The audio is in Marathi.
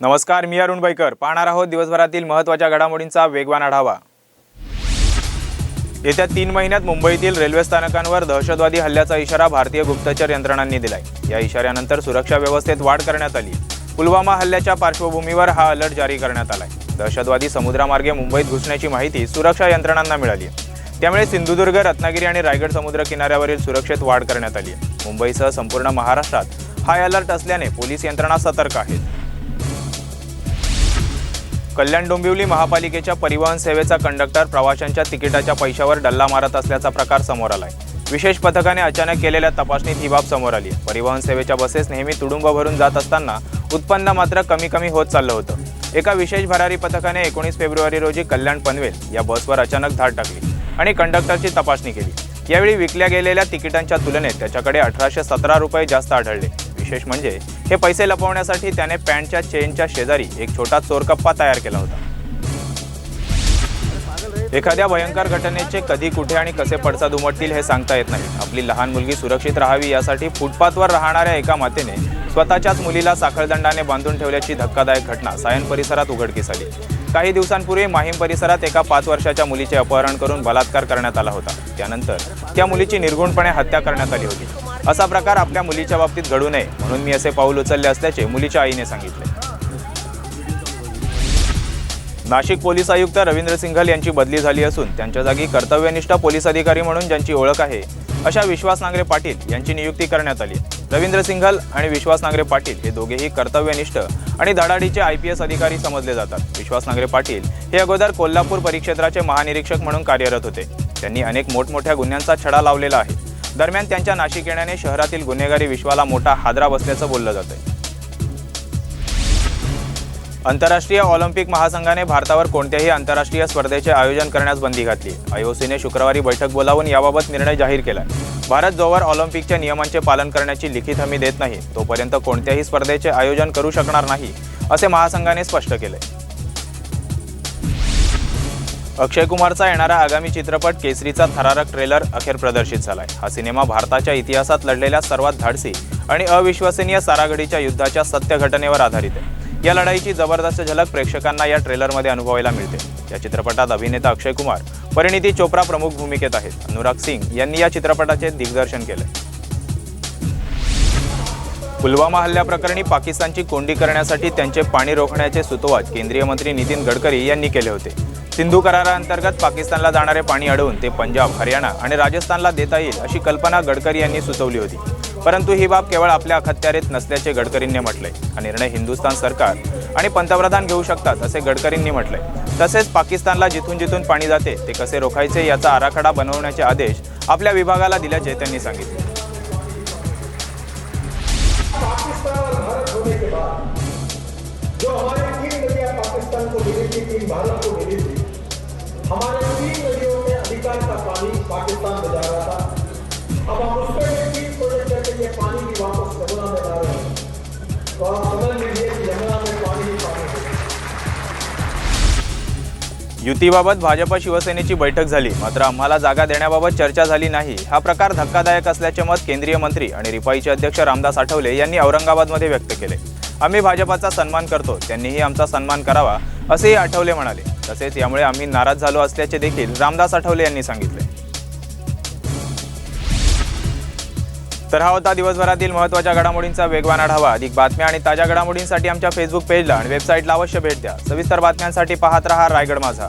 नमस्कार मी अरुण बैकर. पाहणार आहोत दिवसभरातील महत्त्वाच्या घडामोडींचा वेगवान आढावा. येत्या तीन महिन्यात मुंबईतील रेल्वे स्थानकांवर दहशतवादी हल्ल्याचा इशारा भारतीय गुप्तचर यंत्रणांनी दिलाय. या इशाऱ्यानंतर सुरक्षा व्यवस्थेत वाढ करण्यात आली. पुलवामा हल्ल्याच्या पार्श्वभूमीवर हा अलर्ट जारी करण्यात आलाय. दहशतवादी समुद्रामार्गे मुंबईत घुसण्याची माहिती सुरक्षा यंत्रणांना मिळाली त्यामुळे सिंधुदुर्ग रत्नागिरी आणि रायगड समुद्र किनाऱ्यावरील सुरक्षेत वाढ करण्यात आली आहे. मुंबईसह संपूर्ण महाराष्ट्रात हाय अलर्ट असल्याने पोलीस यंत्रणा सतर्क आहेत. कल्याण डोंबिवली महापालिकेच्या परिवहन सेवेचा कंडक्टर प्रवाशांच्या तिकिटाच्या पैशावर डल्ला मारत असल्याचा प्रकार समोर आलाय. विशेष पथकाने अचानक केलेल्या तपासणीत ही बाब समोर आली आहे. परिवहन सेवेच्या बसेस नेहमी तुडुंब भरून जात असताना उत्पन्न मात्र कमी कमी होत चाललं होतं. एका विशेष भरारी पथकाने एकोणीस फेब्रुवारी रोजी कल्याण पनवेल या बसवर अचानक धाड टाकली आणि कंडक्टरची तपासणी केली. यावेळी विकल्या गेलेल्या तिकिटांच्या तुलनेत त्याच्याकडे अठराशे सतरा रुपये जास्त आढळले. विशेष म्हणजे हे पैसे लपवण्यासाठी त्याने पॅन्टच्या चेनच्या शेजारी एक छोटा चोरकप्पा तयार केला होता. एखाद्या भयंकर घटनेचे कधी कुठे आणि कसे पडसाद उमटतील हे सांगता येत नाही. आपली लहान मुलगी सुरक्षित राहावी यासाठी फुटपाथवर राहणाऱ्या एका मातेने स्वतःच्याच मुलीला साखळदंडाने बांधून ठेवल्याची धक्कादायक घटना सायन परिसरात उघडकीस आली. काही दिवसांपूर्वी माहीम परिसरात एका पाच वर्षाच्या मुलीचे अपहरण करून बलात्कार करण्यात आला होता. त्यानंतर त्या मुलीची निर्गुणपणे हत्या करण्यात आली होती. असा प्रकार आपल्या मुलीच्या बाबतीत घडू नये म्हणून मी असे पाऊल उचलले असल्याचे मुलीच्या आईने सांगितले. नाशिक पोलीस आयुक्त रवींद्र सिंघल यांची बदली झाली असून त्यांच्या जागी कर्तव्यनिष्ठ पोलीस अधिकारी म्हणून ज्यांची ओळख आहे अशा विश्वास नांगरे पाटील यांची नियुक्ती करण्यात आली. रवींद्र सिंघल आणि विश्वास नांगरे पाटील हे दोघेही कर्तव्यनिष्ठ आणि धडाडीचे आय पी एस अधिकारी समजले जातात. विश्वास नांगरे पाटील हे अगोदर कोल्हापूर परिक्षेत्राचे महानिरीक्षक म्हणून कार्यरत होते. त्यांनी अनेक मोठमोठ्या गुन्ह्यांचा छडा लावलेला आहे. दरम्यान त्यांच्या नाशिक येण्याने शहरातील गुन्हेगारी विश्वाला मोठा हादरा बसल्याचं बोललं जातंय. आंतरराष्ट्रीय ऑलिम्पिक महासंघाने भारतावर कोणत्याही आंतरराष्ट्रीय स्पर्धेचे आयोजन करण्यास बंदी घातली. आयओसीने शुक्रवारी बैठक बोलावून याबाबत निर्णय जाहीर केला भारत जोवर ऑलिम्पिकच्या नियमांचे पालन करण्याची लिखित हमी देत नाही तोपर्यंत कोणत्याही स्पर्धेचे आयोजन करू शकणार नाही असे महासंघाने स्पष्ट केले अक्षय कुमारचा येणारा आगामी चित्रपट केसरीचा थरारक ट्रेलर अखेर प्रदर्शित झालाय. हा सिनेमा भारताच्या इतिहासात लढलेल्या सर्वात धाडसी आणि अविश्वसनीय सारागडीच्या युद्धाच्या सत्य घटनेवर आधारित आहे. या लढाईची जबरदस्त झलक प्रेक्षकांना या ट्रेलरमध्ये अनुभवायला मिळते. या चित्रपटात अभिनेता अक्षय कुमार परिणिती चोप्रा प्रमुख भूमिकेत आहेत. अनुराग सिंग यांनी या चित्रपटाचे दिग्दर्शन केले पुलवामा हल्ल्याप्रकरणी पाकिस्तानची कोंडी करण्यासाठी त्यांचे पाणी रोखण्याचे सुतोवाच केंद्रीय मंत्री नितीन गडकरी यांनी केले होते. सिंधू कराराअंतर्गत पाकिस्तानला जाणारे पाणी अडवून ते पंजाब हरियाणा आणि राजस्थानला देता येईल अशी कल्पना गडकरी यांनी सुचवली होती. परंतु ही बाब केवळ आपल्या अखत्यारीत नसल्याचे गडकरींनी म्हटलंय. हा निर्णय हिंदुस्थान सरकार आणि पंतप्रधान घेऊ शकतात असे गडकरींनी म्हटलंय. तसेच पाकिस्तानला जिथून जिथून पाणी जाते ते कसे रोखायचे याचा आराखडा बनवण्याचे आदेश आपल्या विभागाला दिल्याचे त्यांनी सांगितले. भारत को मिली थी भारत को मिली थी हमारे तीन नदियों में अधिकार का पानी पाकिस्तान में जा रहा था। अब हम उस पर तीन प्रोजेक्ट करके ये पानी भी वापस यमुना में ला रहे हैं। तो आप समझ लीजिए कि यमुना में पानी ही पानी है। युतीबाबत भाजप शिवसेनेची बैठक झाली मात्र आम्हाला जागा देण्याबाबत चर्चा झाली नाही. हा प्रकार धक्कादायक असल्याचे मत केंद्रीय मंत्री आणि रिपाईचे अध्यक्ष रामदास आठवले यांनी औरंगाबादमध्ये व्यक्त केले. आम्ही भाजपाचा सन्मान करतो त्यांनीही आमचा सन्मान करावा असेही आठवले म्हणाले. तसेच यामुळे आम्ही नाराज झालो असल्याचे देखील रामदास आठवले यांनी सांगितले. तर हा होता दिवसभरातील महत्त्वाच्या घडामोडींचा वेगवान आढावा. अधिक बातम्या आणि ताज्या घडामोडींसाठी आमच्या फेसबुक पेजला आणि वेबसाईटला अवश्य भेट द्या. सविस्तर बातम्यांसाठी पाहत रहा रायगड माझा.